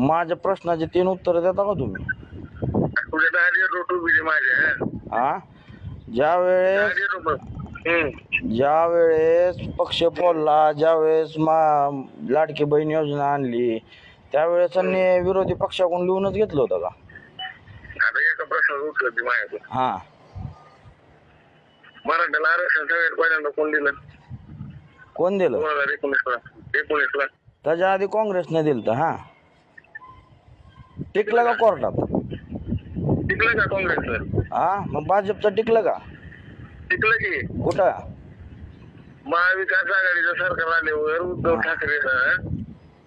माझ्या प्रश्नाचे तीन उत्तर देता का तुम्ही? तुझ्या दहा रोट उभी माझ्या हा? ज्या वेळेस ज्या वेळेस पक्ष फोडला ज्या वेळेस मा लाडकी बहीण योजना आणली त्यावेळेस त्यांनी विरोधी पक्षाकडून लिहूनच घेतलं होतं का? आता एका प्रश्नाचं उत्तर दे माझ्याकडे. हा. मराठ्याला आरक्षण सगळ्यात पहिल्यांदा कोण दिलं? कोण दिलं? दोन हजार एकोणीसला. एकोणीसला. त्याच्या आधी काँग्रेसने दिलं तर हा. टिकलं का कोर्टात? टिकलं का काँग्रेसचं? हा मग भाजपचं टिकलं का? टिकलं की. कुठं? महाविकास आघाडीचं सरकार आल्यावर उद्धव ठाकरेनं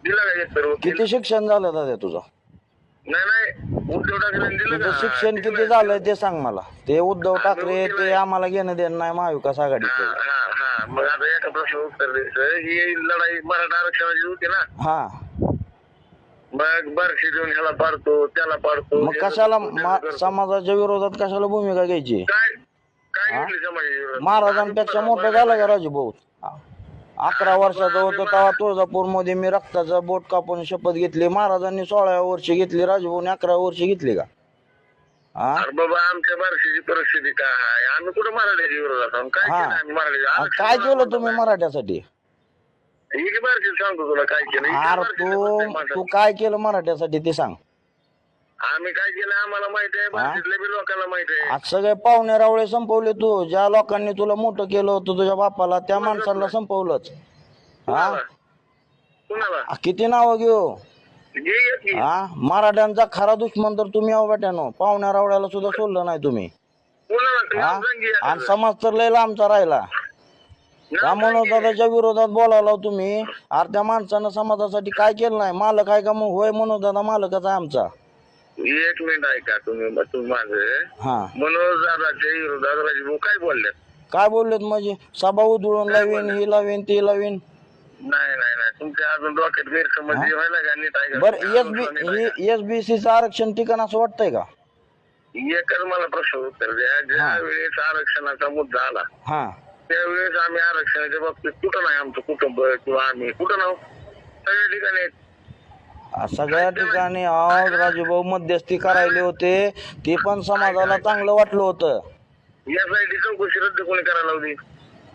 दिला का एक तर वकील? किती शिक्षण झालं दादा तुझं? नाही नाही. उद्धव ठाकरेंनी दिलं तुझं का? शिक्षण किती? झालंय ते सांग मला. ते उद्धव ठाकरे ते आम्हाला घेणं देणं नाही महाविकास हा आघाडीचं हा हा. मग आता एका प्रश्न उत्तर द्यायचं. ही लढाई मराठा आरक्षणाची होती ना. हा. मग बारशी देऊन ह्याला पाडतो त्याला पाडतो मग कशाला मा-. समाजाच्या विरोधात कशाला भूमिका घ्यायची? काय काय हा? घेतली समाजाची विरोधात? महाराजांपेक्षा मोठं झालं का राजू भाऊ? अकरा वर्षाचा होतो तेव्हा तुळजापूरमध्ये मी रक्ताचा बोट कापून शपथ घेतली. महाराजांनी सोळाव्या वर्षी घेतली. राजभाऊने अकरा वर्षी घेतली का? हा? अरे बाबा आमच्या बारशीची परिस्थिती काय आहे? आम्ही कुठं मराठ्याच्या विरोधात आहोत? काय हा. केलं आम्ही मराठ्याच्या आ, आरक्षण काय केलं तुम्ही मराठ्यासाठी? काय? की बारशी सांगतो तुला काय केलं? अरे तू काय केलं मराठ्यासाठी ते सांग. आम्ही काय केलं आम्हाला माहीत आहे बी लोकांना माहीत आहे. आज सगळे पाहुणे रावळे संपवले तू ज्या लोकांनी तुला मोठं केलं होतं तुझ्या बापाला त्या माणसाला संपवलंच. हा? कुणाला? कुणाला? आ, किती नावं घेऊ. हा? मराठ्यांचा खरा दुश्मन तर तुम्ही आहो बेट्यानो. पाहुण्या रावळ्याला सुद्धा सोडलं नाही तुम्ही. कुणाला? हा? नाव सांग की. आणि. समाज तर लय लांबचा राहिला. की. मनोदादाच्या विरोधात बोलावला तुम्ही. अरे त्या माणसानं समाजासाठी काय केलं नाही? मालक आहे का मग? होय मनोदादा मालकच आहे आमचा. एक मिनिट ऐका तुम्ही तुम्ही माझं हा. मनोज दादाच्या विरोधात राजभाऊ काय बोलले काय बोललेत म्हणजे? सभा उधळून लावीन ही लावीन ती लावीन. नाही नाही नाही. तुमच्या अजून डोक्यात गैरसमज? व्हायला का नीट ऐका. बर एस बी ऐका. एस बी सीचं आरक्षण ठिकाण असं वाटतंय का? एकच मला प्रश्न उत्तर द्या. ज्या. वेळेस आरक्षणाचा मुद्दा आला हा. त्यावेळेस आम्ही आरक्षणाच्या बाबतीत कुठं नाही आमचं कुटुंब किंवा आम्ही कुठं नाव सगळ्या ठिकाणी आहेत. सगळ्या ठिकाणी आज राजूभाऊ मध्यस्थी करायले होते. ते पण समाजाला चांगलं वाटलं होतं. यासाठी चौकशी रद्द कोणी करायला लावली?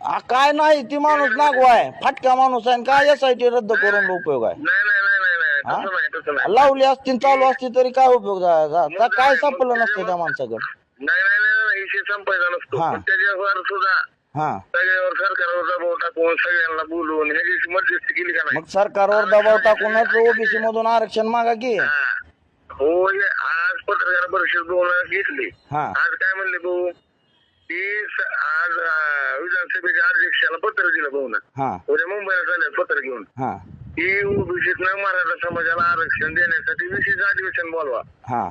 आ, काय नाही ती माणूस नागवाय. फाटका माणूस आहे आणि काय एस आय टी रद्द करून उपयोग आहे? नाही नाही नाही नाही नाही. हा? तसं नाही तसं नाही. लावली असती आणि चालू असती तरी काय उपयोग झा- काय सापडलं नसतं त्या माणसाकडे? नाही नाही नाही नाही, विषय संपायचा नसतो. हा. पण त्याच्यावर सुद्धा हा. सगळ्यावर सरकारवर दबाव टाकून सगळ्यांना बोलून ह्याची मध्यस्थी केली का नाही? मग सरकारवर दबाव टाकूनच ओबीसी मधून आरक्षण मागा की. हा. हो हे आज पत्रकार परिषद वेळा घेतली. हा. आज काय म्हणले भाऊ? की स- आज अं, विधानसभेच्या अध्यक्षाला पत्र दिलं भाऊ ना हा. उद्या मुंबईला चालले पत्र घेऊन. हा. की ओबीसीत मराठा समाजाला आरक्षण देण्यासाठी विशेष अधिवेशन बोलवा. हा.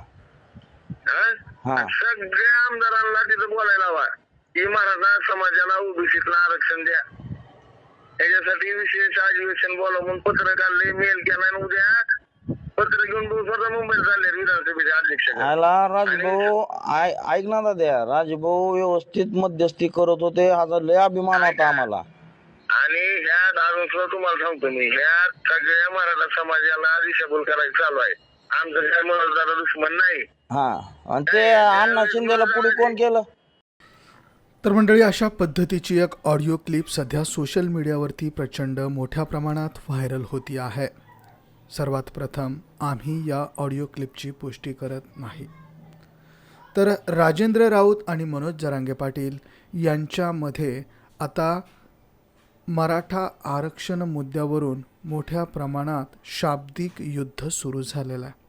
हा? हा. सगळ्या आमदारांना तिथं बोलायला हवा. की मराठा समाजाला ओबीसीतला आरक्षण द्या. त्याच्यासाठी विशेष अधिवेशन बोलवा म्हणून पत्र काढले मेल केला आणि उद्या पत्र घेऊन स्वतः मुंबईला चालले विधानसभेचे अध्यक्ष. आला राजभाऊ ऐक ना दाद्या राजभाऊ व्यवस्थित मध्यस्थी करत होते. हा लय अभिमान होता आम्हाला. आणि ह्यात अजून सुद्धा तुम्हाला सांगतो मी ह्यात सगळ्या मराठा समाजाला दिशाभूल करायचं चालू आहे. आमचं काय मनोजदारा दुश्मन नाही. हा. आणि ते अण्णा शिंदेला पुढे कोण केलं? तर मंडळी अशा पद्धतीची एक ऑडिओ क्लिप सध्या सोशल मीडियावरती प्रचंड मोठ्या प्रमाणात व्हायरल होती आहे. सर्वात प्रथम आम्ही या ऑडिओ क्लिपची पुष्टी करत नाही. तर राजेंद्र राऊत आणि मनोज जरांगे पाटील यांच्यामध्ये आता मराठा आरक्षण मुद्द्यावरून मोठ्या प्रमाणात शाब्दिक युद्ध सुरू झालेलं आहे.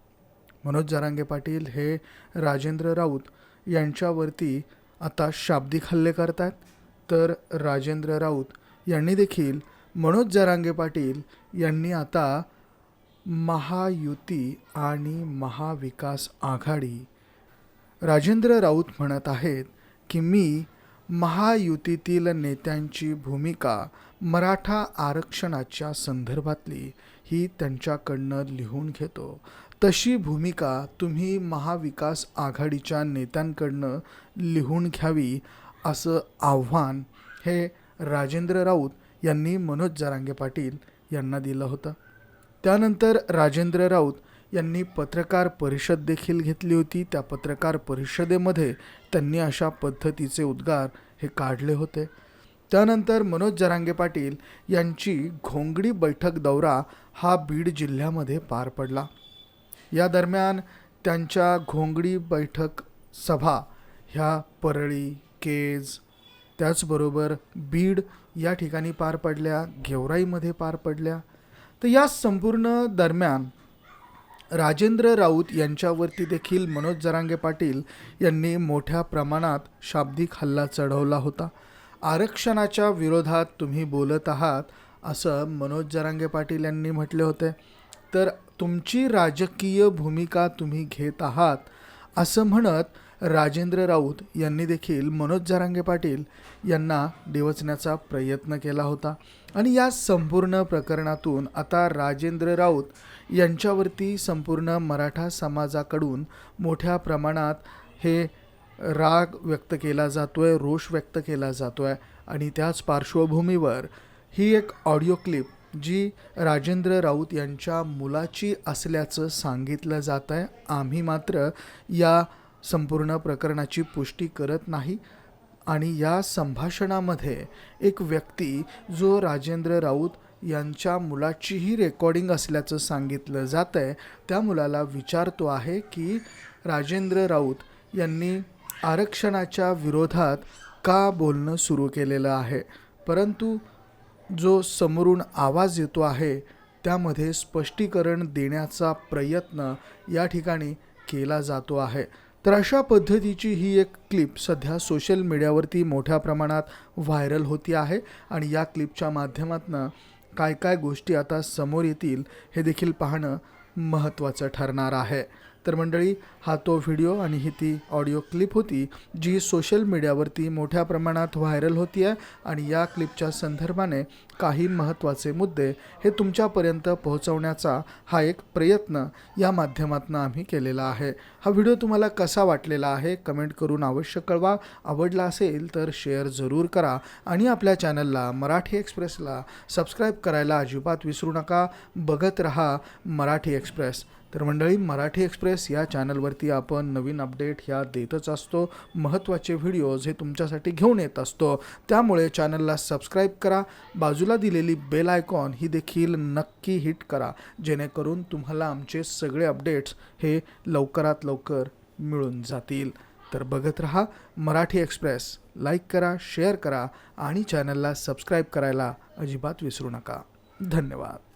मनोज जरांगे पाटील हे राजेंद्र राऊत यांच्यावरती आता शाब्दिक हल्ले करतात तर राजेंद्र राऊत यांनी देखील मनोज जरांगे पाटील यांनी आता महायुती आणि महाविकास आघाडी. राजेंद्र राऊत म्हणत आहेत की मी महायुतीतील नेत्यांची भूमिका मराठा आरक्षणाच्या संदर्भातली ही त्यांच्याकडनं लिहून घेतो. तशी भूमिका तुम्ही महाविकास आघाडीच्या नेत्यांकडनं लिहून घ्यावी असं आव्हान हे राजेंद्र राऊत यांनी मनोज जरांगे पाटील यांना दिलं होतं. त्यानंतर राजेंद्र राऊत यांनी पत्रकार परिषद देखील घेतली होती. त्या पत्रकार परिषदेमध्ये त्यांनी अशा पद्धतीचे उद्गार हे काढले होते. त्यानंतर मनोज जरांगे पाटील यांची घोंगडी बैठक दौरा हा बीड जिल्ह्यामध्ये पार पडला. या दरम्यान त्यांच्या घोंगडी बैठक सभा ह्या परळी केज त्याचबरोबर बीड या ठिकाणी पार पडल्या गेवराईमध्ये पार पडल्या. तर या संपूर्ण दरम्यान राजेंद्र राऊत यांच्यावरती देखील मनोज जरांगे पाटील यांनी मोठ्या प्रमाणात शाब्दिक हल्ला चढवला होता. आरक्षणाच्या विरोधात तुम्ही बोलत आहात असं मनोज जरांगे पाटील यांनी म्हटले होते. तर तुमची राजकीय भूमिका तुम्ही घेत आहात असं म्हणत राजेंद्र राऊत यांनी देखील मनोज जरांगे पाटील यांना डिवचण्याचा प्रयत्न केला होता. आणि या संपूर्ण प्रकरणातून आता राजेंद्र राऊत यांच्यावरती संपूर्ण मराठा समाजाकडून मोठ्या प्रमाणात हे राग व्यक्त केला जातो आहे रोष व्यक्त केला जातो आहे आणि त्याच पार्श्वभूमीवर ही एक ऑडिओ क्लिप जी राजेंद्र राऊत यांच्या मुलाची असल्याचं सांगितलं जात आहे. आम्ही मात्र या संपूर्ण प्रकरणाची पुष्टी करत नाही आणि या संभाषणामध्ये एक व्यक्ती जो राजेंद्र राऊत यांच्या मुलाचीही रेकॉर्डिंग असल्याचं सांगितलं जातं आहे त्या मुलाला विचारतो आहे की राजेंद्र राऊत यांनी आरक्षणाच्या विरोधात का बोलणं सुरू केलेलं आहे? परंतु जो समोरून आवाज येतो आहे त्यामध्ये स्पष्टीकरण देण्याचा प्रयत्न या ठिकाणी केला जातो आहे. तर अशा पद्धतीची ही एक क्लिप सध्या सोशल मीडियावरती मोठ्या प्रमाणात व्हायरल होती आहे आणि या क्लिपच्या माध्यमातून काय काय गोष्टी आता समोर येतील हे देखील पाहणं महत्त्वाचं ठरणार आहे. तर मंडळी हा तो व्हिडिओ आणि ही ती ऑडिओ क्लिप होती जी सोशल मीडियावरती मोठ्या प्रमाणात व्हायरल होती आहे आणि या क्लिपच्या संदर्भाने काही महत्त्वाचे मुद्दे हे तुमच्यापर्यंत पोहोचवण्याचा हा एक प्रयत्न या माध्यमातून आम्ही केलेला आहे. हा व्हिडिओ तुम्हाला कसा वाटलेला आहे कमेंट करून अवश्य कळवा. आवडला असेल तर शेअर जरूर करा आणि आपल्या चॅनलला मराठी एक्सप्रेसला सबस्क्राईब करायला अजिबात विसरू नका. बघत रहा मराठी एक्सप्रेस. तर मंडळी मराठी एक्सप्रेस या चॅनलवरती आपण नवीन अपडेट ह्या देतच असतो. महत्त्वाचे व्हिडिओज हे तुमच्यासाठी घेऊन येत असतो. त्यामुळे चॅनलला सबस्क्राईब करा. बाजूला दिलेली बेल आयकॉन ही देखील नक्की हिट करा. जेणेकरून तुम्हाला आमचे सगळे अपडेट्स हे लवकरात लवकर मिळून जातील. तर बघत रहा मराठी एक्सप्रेस. लाईक करा शेअर करा आणि चॅनलला सबस्क्राईब करायला अजिबात विसरू नका. धन्यवाद.